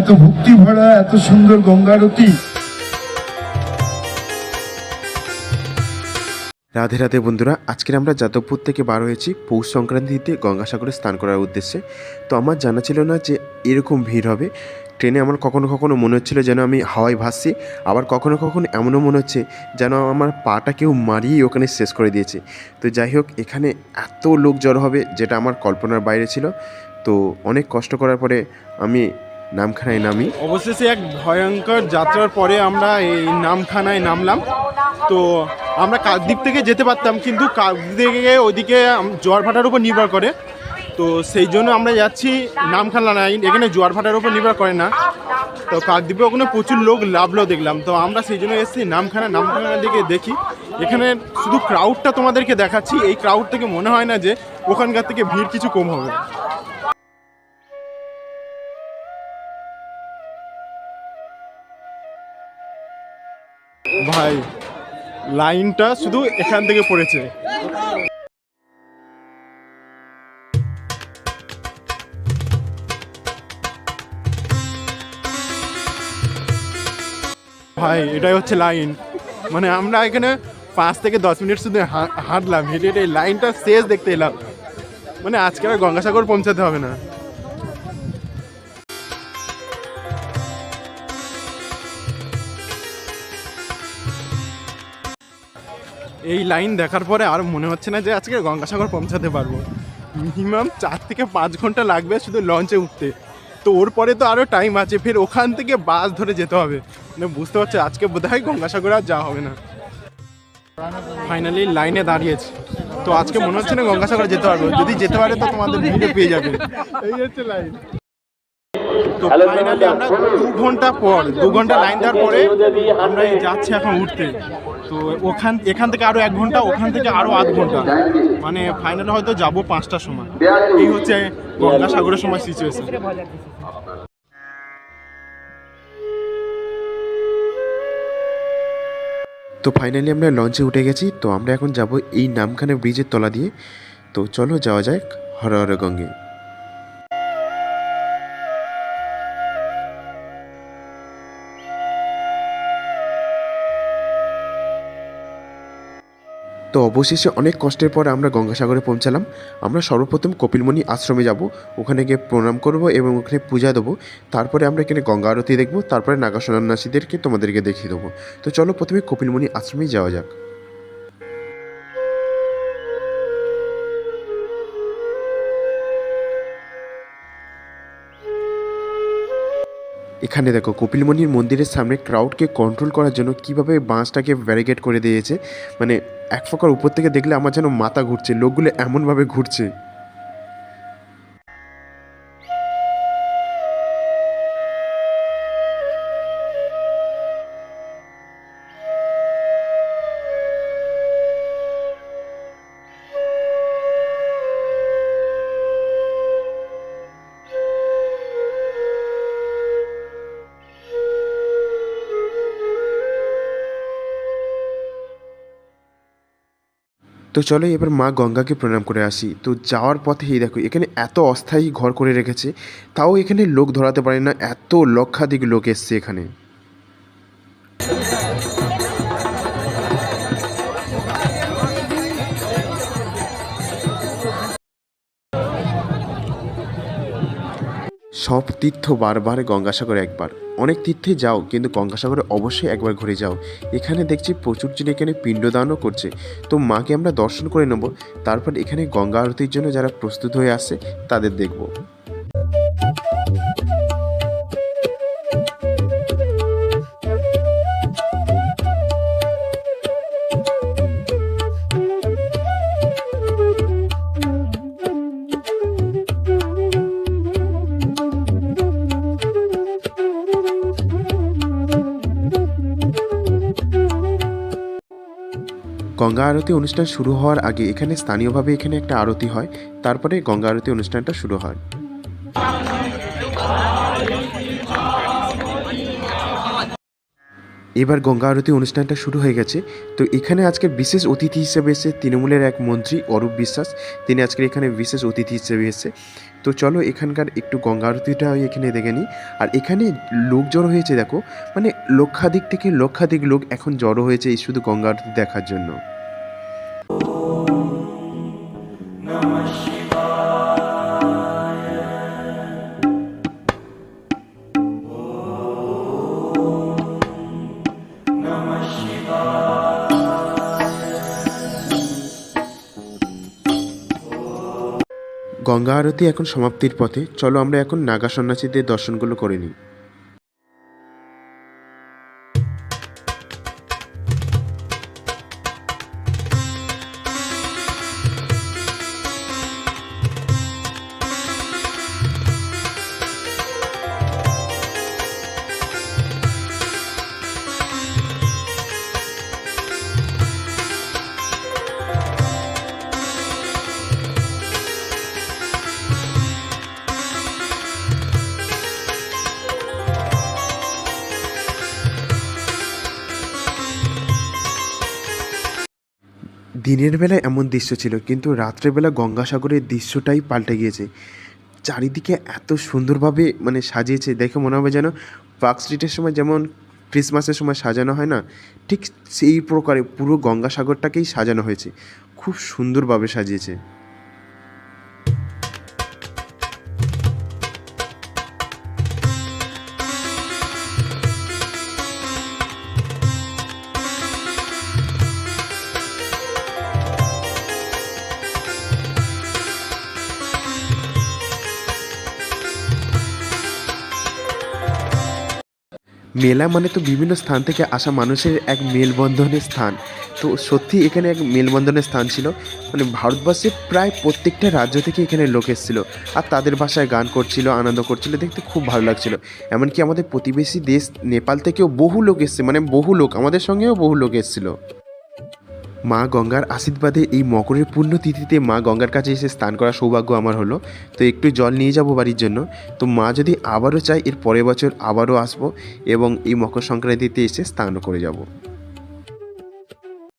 এত ভক্তি ভরা, এত সুন্দর গঙ্গারতি রাধে রাধে বন্ধুরা আজকের আমরা যাদবপুর থেকে বার হয়েছি পৌষ সংক্রান্তিতে গঙ্গাসাগরে স্নান করার উদ্দেশ্যে। তো আমার জানা ছিল না যে এরকম ভিড় হবে। ট্রেনে আমার কখনো কখনো মনে হচ্ছিল যেন আমি হাওয়ায় ভাসছি, আবার কখনো কখনো এমনও মনে হচ্ছে যেন আমার পাটা কেউ মারিয়ে ওখানে শেষ করে দিয়েছে। তো যাই হোক, এখানে এত লোক জড়ো হবে, যেটা আমার কল্পনার বাইরে ছিল। তো অনেক কষ্ট করার পরে আমি নামখানায় নামি? অবশেষে এক ভয়ঙ্কর যাত্রার পরে আমরা এই নামখানায় নামলাম। তো আমরা কাকদ্বীপ থেকে যেতে পারতাম, কিন্তু কাকদ্বীপ থেকে ওইদিকে আম- জোয়ার ভাটার উপর নির্ভর করে। তো সেই জন্য আমরা যাচ্ছি নামখানা লাইন। এখানে জোয়ার ভাটার উপর নির্ভর করে না। তো কাকদ্বীপে ওখানে প্রচুর লোক লাভলো দেখলাম। তো আমরা সেই জন্য এসেছি নামখানা নামখানা দিকে দেখি। এখানে শুধু ক্রাউডটা তোমাদেরকে দেখাচ্ছি। এই ক্রাউড থেকে মনে হয় না যে ওখানকার থেকে ভিড় কিছু কম হবে। ভাই, লাইনটা শুধু এখান থেকে পড়েছে। ভাই, এটাই হচ্ছে লাইন। মানে আমরা এখানে পাঁচ থেকে দশ মিনিট শুধু হাঁটলাম, হেঁটে হেঁটে লাইনটা শেষ দেখতে এলাম। মানে আজকে আর গঙ্গাসাগর পৌঁছাতে হবে না। এই লাইন দেখার পরে আর মনে হচ্ছে না যে আজকে গঙ্গাসাগর পৌঁছাতে পারব। মিনিমাম চার থেকে পাঁচ ঘণ্টা লাগবে শুধু লঞ্চে উঠতে। তো ওর পরে তো আরও টাইম আছে, ফের ওখান থেকে বাস ধরে যেতে হবে। মানে বুঝতে পারছ, আজকে বোধ হয় গঙ্গাসাগর আর যাওয়া হবে না। ফাইনালি লাইনে দাঁড়িয়েছে। তো আজকে মনে হচ্ছে না গঙ্গাসাগর যেতে পারব। যদি যেতে পারে তো তোমাদের ভিডিও পেয়ে যাবে। এই হচ্ছে লাইন তো ফাইনালি আমরা দু ঘণ্টা পর দু ঘণ্টা লাইন দেওয়ার পরে আমরা এই যাচ্ছি এখন উঠতে। তো ওখান এখান থেকে আরও এক ঘণ্টা ওখান থেকে আরও আধ ঘণ্টা। মানে ফাইনালি হয়তো যাব পাঁচটার সময়। এই হচ্ছে গঙ্গাসাগরের সময় সিচুয়েশন তো ফাইনালি আমরা লঞ্চে উঠে গেছি। তো আমরা এখন যাব এই নামখানা ব্রিজের তলা দিয়ে। তো চলো যাওয়া যাক হর হর গঙ্গে। তো অবশেষে অনেক কষ্টের পর আমরা গঙ্গাসাগরে পৌঁছালাম। আমরা সর্বপ্রথম কপিলমণি আশ্রমে যাব, ওখানে গিয়ে প্রণাম করব এবং ওখানে পূজা দেবো। তারপরে আমরা এখানে গঙ্গা আরতি দেখব, তারপরে নাগা সন্ন্যাসীদেরকে তোমাদেরকে দেখিয়ে দেবো। তো চলো প্রথমে কপিলমণি আশ্রমে যাওয়া যাক। এখানে দেখো, কপিলমণির মন্দিরের সামনে ক্রাউডকে কন্ট্রোল করার জন্য কীভাবে বাঁশটাকে ব্যারিকেড করে দিয়েছে। মানে এক ফোকার উপর থেকে দেখলে আমার যেন মাথা ঘুরছে, লোকগুলো এমনভাবে ঘুরছে। তো চলো এবার মা গঙ্গাকে প্রণাম করে আসি। তো যাওয়ার পথে এই দেখো, এখানে এত অস্থায়ী ঘর করে রেখেছে, তাও এখানে লোক ধরাতে পারে না, এত লক্ষাধিক লোক এসছে এখানে। সব তীর্থ বারবার গঙ্গাসাগর একবার। অনেক তীর্থে যাও, কিন্তু গঙ্গাসাগরে অবশ্যই একবার ঘুরে যাও। এখানে দেখছি প্রচুর জন এখানে পিণ্ডদানও করছে। তো মাকে আমরা দর্শন করে নেব, তারপর এখানে গঙ্গা আরতির জন্য যারা প্রস্তুত হয়ে আসে তাদের দেখব। গঙ্গা আরতি অনুষ্ঠান শুরু হওয়ার আগে এখানে স্থানীয়ভাবে এখানে একটা আরতি হয়, তারপরে গঙ্গা আরতি অনুষ্ঠানটা শুরু হয়। এবার গঙ্গা আরতি অনুষ্ঠানটা শুরু হয়ে গেছে। তো এখানে আজকের বিশেষ অতিথি হিসেবে এসে তৃণমূলের এক মন্ত্রী, অরূপ বিশ্বাস, তিনি আজকে এখানে বিশেষ অতিথি হিসেবে এসে। তো চলো এখানকার একটু গঙ্গা আরতিটা এখানে দেখে নিই। আর এখানে লোক জড়ো হয়েছে, দেখো মানে লক্ষাধিক থেকে লক্ষাধিক লোক এখন জড়ো হয়েছে এই শুধু গঙ্গা আরতি দেখার জন্য। গঙ্গা আরতি এখন সমাপ্তির পথে। চলো আমরা এখন নাগা সন্ন্যাসীদের দর্শনগুলো করে নিই। দিনের বেলা এমন দৃশ্য ছিল, কিন্তু রাত্রেবেলা গঙ্গাসাগরের দৃশ্যটাই পাল্টে গিয়েছে। চারিদিকে এত সুন্দরভাবে মানে সাজিয়েছে, দেখে মনে হবে যেন পার্ক স্ট্রিটের সময় যেমন ক্রিসমাসের সময় সাজানো হয় না, ঠিক সেই প্রকারে পুরো গঙ্গাসাগরটাকেই সাজানো হয়েছে। খুব সুন্দরভাবে সাজিয়েছে। মেলা মানে তো বিভিন্ন স্থান থেকে আসা মানুষের এক মেলবন্ধনের স্থান। তো সত্যি এখানে এক মেলবন্ধনের স্থান ছিল। মানে ভারতবর্ষের প্রায় প্রত্যেকটা রাজ্য থেকে এখানে লোক এসেছিল। আর তাদের ভাষায় গান করছিল, আনন্দ করছিল, দেখতে খুব ভালো লাগছিল। এমনকি আমাদের প্রতিবেশী দেশ, নেপাল থেকেও বহু লোক এসছে মানে বহু লোক, আমাদের সঙ্গেও বহু লোক এসেছিল। মা গঙ্গার আশীর্বাদে এই মকরের পূর্ণ তিথিতে মা গঙ্গার কাছে এসে স্নান করার সৌভাগ্য আমার হলো। তো একটু জল নিয়ে যাব বাড়ির জন্য। তো মা যদি আবারও চায়, এর পরের বছর আবারও আসব এবং এই মকর সংক্রান্তিতে এসে স্নানও করে যাব।